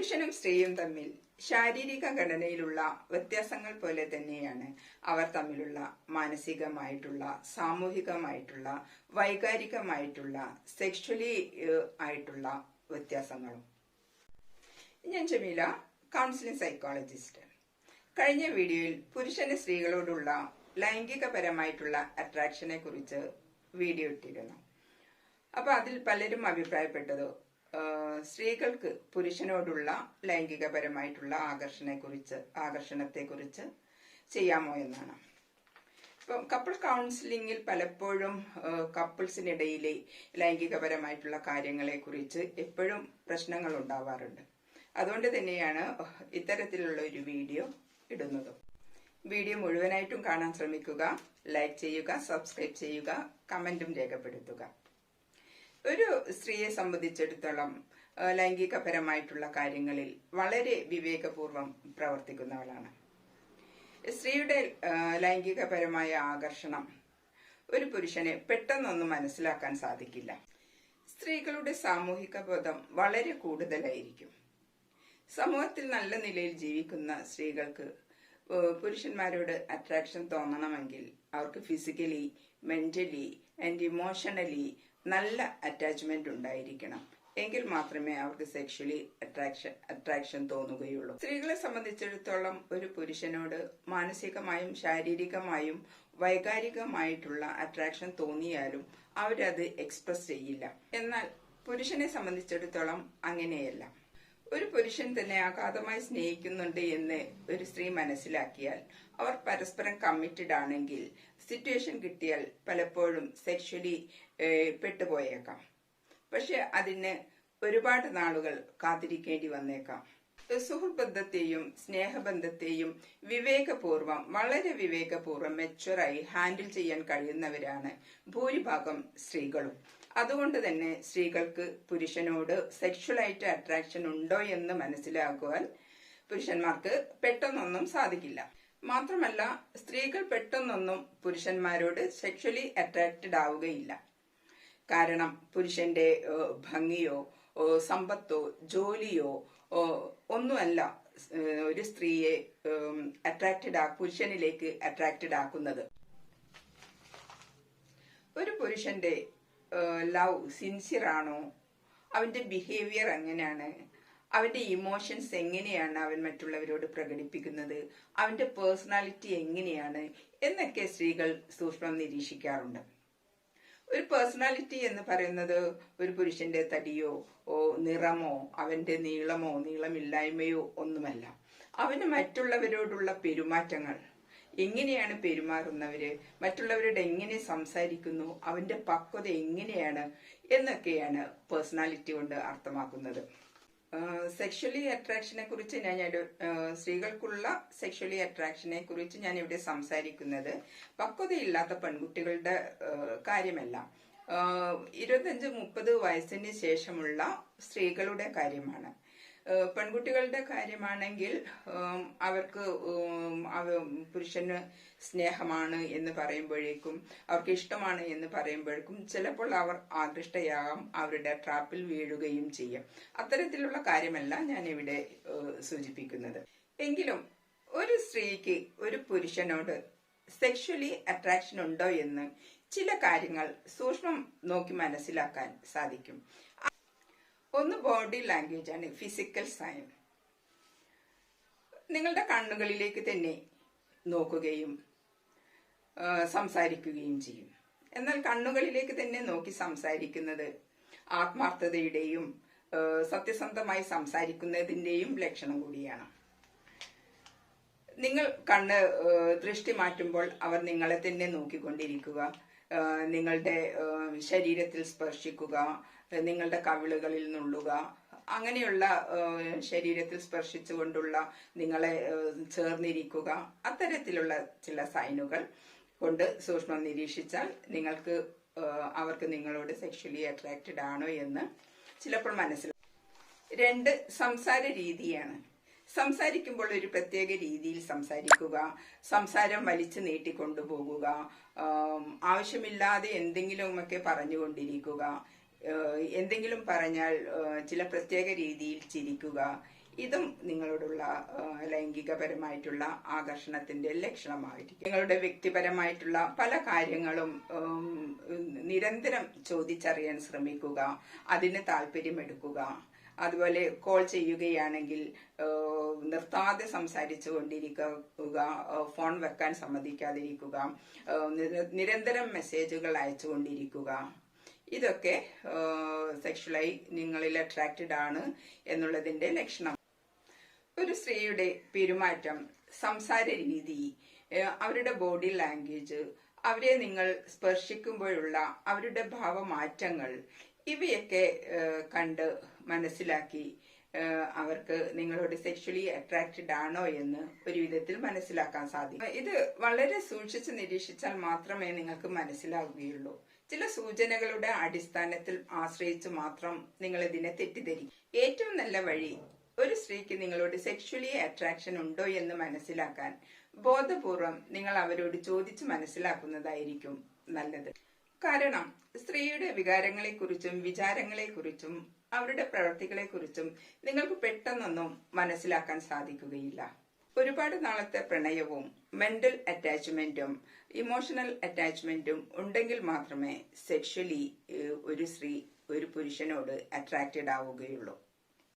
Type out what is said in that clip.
പുരുഷനും സ്ത്രീയും തമ്മിൽ ശാരീരിക ഘടനയിലുള്ള വ്യത്യാസങ്ങൾ പോലെ തന്നെയാണ് അവർ തമ്മിലുള്ള മാനസികമായിട്ടുള്ള സാമൂഹികമായിട്ടുള്ള വൈകാരികമായിട്ടുള്ള സെക്ഷലി ആയിട്ടുള്ള വ്യത്യാസങ്ങളും. ഞാൻ ജമീല കൗൺസിലിംഗ് സൈക്കോളജിസ്റ്റ് കഴിഞ്ഞ വീഡിയോയിൽ പുരുഷന് സ്ത്രീകളോടുള്ള ലൈംഗികപരമായിട്ടുള്ള അട്രാക്ഷനെ കുറിച്ച് വീഡിയോ ഇട്ടിരുന്നു. അപ്പൊ അതിൽ പലരും അഭിപ്രായപ്പെട്ടത് സ്ത്രീകൾക്ക് പുരുഷനോടുള്ള ലൈംഗികപരമായിട്ടുള്ള ആകർഷണത്തെ കുറിച്ച് ചെയ്യാമോ എന്നാണ്. ഇപ്പം കപ്പിൾ കൗൺസിലിങ്ങിൽ പലപ്പോഴും കപ്പിൾസിനിടയിലെ ലൈംഗികപരമായിട്ടുള്ള കാര്യങ്ങളെ കുറിച്ച് എപ്പോഴും പ്രശ്നങ്ങൾ ഉണ്ടാവാറുണ്ട്. അതുകൊണ്ട് തന്നെയാണ് ഇത്തരത്തിലുള്ള ഒരു വീഡിയോ ഇടുന്നത്. വീഡിയോ മുഴുവനായിട്ടും കാണാൻ ശ്രമിക്കുക ലൈക്ക് ചെയ്യുക സബ്സ്ക്രൈബ് ചെയ്യുക കമന്റും രേഖപ്പെടുത്തുക. ഒരു സ്ത്രീയെ സംബന്ധിച്ചിടത്തോളം ലൈംഗികപരമായിട്ടുള്ള കാര്യങ്ങളിൽ വളരെ വിവേകപൂർവം പ്രവർത്തിക്കുന്നവളാണ്. സ്ത്രീയുടെ ലൈംഗികപരമായ ആകർഷണം ഒരു പുരുഷനെ പെട്ടെന്നൊന്നും മനസ്സിലാക്കാൻ സാധിക്കില്ല. സ്ത്രീകളുടെ സാമൂഹിക ബോധം വളരെ കൂടുതലായിരിക്കും. സമൂഹത്തിൽ നല്ല നിലയിൽ ജീവിക്കുന്ന സ്ത്രീകൾക്ക് പുരുഷന്മാരോട് അട്രാക്ഷൻ തോന്നണമെങ്കിൽ അവർക്ക് ഫിസിക്കലി മെന്റലി ആൻഡ് ഇമോഷണലി നല്ല അറ്റാച്ച്മെന്റ് ഉണ്ടായിരിക്കണം. എങ്കിൽ മാത്രമേ അവർക്ക് സെക്ഷലി അട്രാക്ഷൻ അട്രാക്ഷൻ തോന്നുകയുള്ളൂ. സ്ത്രീകളെ സംബന്ധിച്ചിടത്തോളം ഒരു പുരുഷനോട് മാനസികമായും ശാരീരികമായും വൈകാരികമായിട്ടുള്ള അട്രാക്ഷൻ തോന്നിയാലും അവരത് എക്സ്പ്രസ് ചെയ്യില്ല. എന്നാൽ പുരുഷനെ സംബന്ധിച്ചിടത്തോളം അങ്ങനെയല്ല. ഒരു പുരുഷൻ തന്നെ അഗാധമായി സ്നേഹിക്കുന്നുണ്ട് എന്ന് ഒരു സ്ത്രീ മനസ്സിലാക്കിയാൽ അവർ പരസ്പരം കമ്മിറ്റഡ് ആണെങ്കിൽ സിറ്റുവേഷൻ കിട്ടിയാൽ പലപ്പോഴും സെക്ഷലി പെട്ടുപോയേക്കാം. പക്ഷെ അതിന് ഒരുപാട് നാളുകൾ കാത്തിരിക്കേണ്ടി വന്നേക്കാം. സുഹൃബന്ധത്തെയും ബന്ധത്തെയും സ്നേഹബന്ധത്തെയും വിവേകപൂർവം വളരെ വിവേകപൂർവം മെച്ചുവറായി ഹാൻഡിൽ ചെയ്യാൻ കഴിയുന്നവരാണ് ഭൂരിഭാഗം സ്ത്രീകളും. അതുകൊണ്ട് തന്നെ സ്ത്രീകൾക്ക് പുരുഷനോട് സെക്ഷുവലായിട്ട് അട്രാക്ഷൻ ഉണ്ടോ എന്ന് മനസ്സിലാക്കുവാൻ പുരുഷന്മാർക്ക് പെട്ടെന്നൊന്നും സാധിക്കില്ല. മാത്രമല്ല സ്ത്രീകൾ പെട്ടെന്നൊന്നും പുരുഷന്മാരോട് സെക്ഷലി അട്രാക്റ്റഡ് ആവുകയില്ല. കാരണം പുരുഷന്റെ ഭംഗിയോ സമ്പത്തോ ജോലിയോ ഒന്നുമല്ല ഒരു സ്ത്രീയെ അട്രാക്റ്റഡ് ആ പുരുഷനിലേക്ക് അട്രാക്റ്റഡ് ആക്കുന്നത്. ഒരു പുരുഷന്റെ ലവ് സിൻസിയർ ആണോ അവന്റെ ബിഹേവിയർ എങ്ങനെയാണ്? അവന്റെ ഇമോഷൻസ് എങ്ങനെയാണ് അവൻ മറ്റുള്ളവരോട് പ്രകടിപ്പിക്കുന്നത്? അവന്റെ പേഴ്സണാലിറ്റി എങ്ങനെയാണ്? എന്നൊക്കെ സ്ത്രീകൾ സൂക്ഷ്മം നിരീക്ഷിക്കാറുണ്ട്. ഒരു പേഴ്സണാലിറ്റി എന്ന് പറയുന്നത് ഒരു പുരുഷന്റെ തടിയോ ഓ നിറമോ അവന്റെ നീളമോ നീളമില്ലായ്മയോ ഒന്നുമല്ല. അവന് മറ്റുള്ളവരോടുള്ള പെരുമാറ്റങ്ങൾ എങ്ങനെയാണ് പെരുമാറുന്നവര്? മറ്റുള്ളവരോട് എങ്ങനെ സംസാരിക്കുന്നു? അവന്റെ പക്വത എങ്ങനെയാണ്? എന്നൊക്കെയാണ് പേഴ്സണാലിറ്റി കൊണ്ട് അർത്ഥമാക്കുന്നത്. സെക്ഷലി അട്രാക്ഷനെ കുറിച്ച് ഞാൻ സ്ത്രീകൾക്കുള്ള സെക്ഷലി അട്രാക്ഷനെ കുറിച്ച് ഞാൻ ഇവിടെ സംസാരിക്കുന്നത് പക്വതയില്ലാത്ത പെൺകുട്ടികളുടെ കാര്യമല്ല. ഇരുപത്തഞ്ച് മുപ്പത് വയസ്സിന് ശേഷമുള്ള സ്ത്രീകളുടെ കാര്യമാണ്. പെൺകുട്ടികളുടെ കാര്യമാണെങ്കിൽ അവർക്ക് പുരുഷന് സ്നേഹമാണ് എന്ന് പറയുമ്പോഴേക്കും അവർക്ക് ഇഷ്ടമാണ് എന്ന് പറയുമ്പോഴേക്കും ചിലപ്പോൾ അവർ ആകൃഷ്ടയാകാം അവരുടെ ട്രാപ്പിൽ വീഴുകയും ചെയ്യും. അത്തരത്തിലുള്ള കാര്യമല്ല ഞാൻ ഇവിടെ സൂചിപ്പിക്കുന്നത്. എങ്കിലും ഒരു സ്ത്രീക്ക് ഒരു പുരുഷനോട് സെക്ഷലി അട്രാക്ഷൻ ഉണ്ടോ എന്ന് ചില കാര്യങ്ങൾ സൂക്ഷ്മം നോക്കി മനസ്സിലാക്കാൻ സാധിക്കും. ഒന്ന് ബോഡി ലാംഗ്വേജ് ആണ് ഫിസിക്കൽ സൈൻ നിങ്ങളുടെ കണ്ണുകളിലേക്ക് തന്നെ നോക്കുകയും സംസാരിക്കുകയും ചെയ്യും. എന്നാൽ കണ്ണുകളിലേക്ക് തന്നെ നോക്കി സംസാരിക്കുന്നത് ആത്മാർത്ഥതയുടെയും സത്യസന്ധമായി സംസാരിക്കുന്നതിന്റെയും ലക്ഷണം കൂടിയാണ്. നിങ്ങൾ കണ്ണ് ദൃഷ്ടി മാറ്റുമ്പോൾ അവർ നിങ്ങളെ തന്നെ നോക്കിക്കൊണ്ടിരിക്കുക നിങ്ങളുടെ ശരീരത്തിൽ സ്പർശിക്കുക നിങ്ങളുടെ കവിളുകളിൽ നുള്ളുക. അങ്ങനെയുള്ള ശരീരത്തിൽ സ്പർശിച്ചുകൊണ്ടുള്ള നിങ്ങളെ ചേർന്നിരിക്കുക. അത്തരത്തിലുള്ള ചില സൈനുകൾ കൊണ്ട് സൂക്ഷ്മം നിരീക്ഷിച്ചാൽ നിങ്ങൾക്ക് അവർക്ക് നിങ്ങളോട് സെക്ഷലി അട്രാക്റ്റഡ് ആണോ എന്ന് ചിലപ്പോൾ മനസ്സിലാക്കും രണ്ട് സംസാര രീതിയാണ്. സംസാരിക്കുമ്പോൾ ഒരു പ്രത്യേക രീതിയിൽ സംസാരിക്കുക. സംസാരം വലിച്ചു നീട്ടിക്കൊണ്ടുപോകുക. ആവശ്യമില്ലാതെ എന്തെങ്കിലുമൊക്കെ പറഞ്ഞുകൊണ്ടിരിക്കുക. എന്തെങ്കിലും പറഞ്ഞാൽ ചില പ്രത്യേക രീതിയിൽ ചിരിക്കുക ഇതും നിങ്ങളോടുള്ള ലൈംഗികപരമായിട്ടുള്ള ആകർഷണത്തിന്റെ ലക്ഷണമായിരിക്കും. നിങ്ങളുടെ വ്യക്തിപരമായിട്ടുള്ള പല കാര്യങ്ങളും നിരന്തരം ചോദിച്ചറിയാൻ ശ്രമിക്കുക അതിന് താല്പര്യമെടുക്കുക. അതുപോലെ കോൾ ചെയ്യുകയാണെങ്കിൽ നിർത്താതെ സംസാരിച്ചു കൊണ്ടിരിക്കുക ഫോൺ വെക്കാൻ സമ്മതിക്കാതിരിക്കുക നിരന്തരം മെസ്സേജുകൾ അയച്ചുകൊണ്ടിരിക്കുക ഇതൊക്കെ സെക്ഷലായി നിങ്ങളിൽ അട്രാക്റ്റഡ് ആണ് എന്നുള്ളതിന്റെ ലക്ഷണം. ഒരു സ്ത്രീയുടെ പെരുമാറ്റം സംസാര രീതി അവരുടെ ബോഡി ലാംഗ്വേജ് അവരെ നിങ്ങൾ സ്പർശിക്കുമ്പോഴുള്ള അവരുടെ ഭാവമാറ്റങ്ങൾ ഇവയൊക്കെ കണ്ട് മനസ്സിലാക്കി അവർക്ക് നിങ്ങളോട് സെക്ഷലി അട്രാക്റ്റഡ് ആണോ എന്ന് ഒരു വിധത്തിൽ മനസ്സിലാക്കാൻ സാധിക്കും. ഇത് വളരെ സൂക്ഷിച്ച് നിരീക്ഷിച്ചാൽ മാത്രമേ നിങ്ങൾക്ക് മനസ്സിലാവുകയുള്ളൂ. ചില സൂചനകളുടെ അടിസ്ഥാനത്തിൽ ആശ്രയിച്ച് മാത്രം നിങ്ങൾ ഇതിനെ തെറ്റിദ്ധരിക്കും. ഏറ്റവും നല്ല വഴി ഒരു സ്ത്രീക്ക് നിങ്ങളോട് സെക്ഷലി അട്രാക്ഷൻ ഉണ്ടോ എന്ന് മനസ്സിലാക്കാൻ ബോധപൂർവം നിങ്ങൾ അവരോട് ചോദിച്ചു മനസ്സിലാക്കുന്നതായിരിക്കും നല്ലത്. കാരണം സ്ത്രീയുടെ വികാരങ്ങളെക്കുറിച്ചും വിചാരങ്ങളെക്കുറിച്ചും അവരുടെ പ്രവൃത്തികളെക്കുറിച്ചും നിങ്ങൾക്ക് പെട്ടെന്നൊന്നും മനസ്സിലാക്കാൻ സാധിക്കുകയില്ല. ഒരുപാട് നാളത്തെ പ്രണയവും മെന്റൽ അറ്റാച്ച്മെന്റും ഇമോഷണൽ അറ്റാച്ച്മെന്റും ഉണ്ടെങ്കിൽ മാത്രമേ സെക്ഷലി ഒരു സ്ത്രീ ഒരു പുരുഷനോട് അട്രാക്റ്റഡ് ആവുകയുള്ളൂ.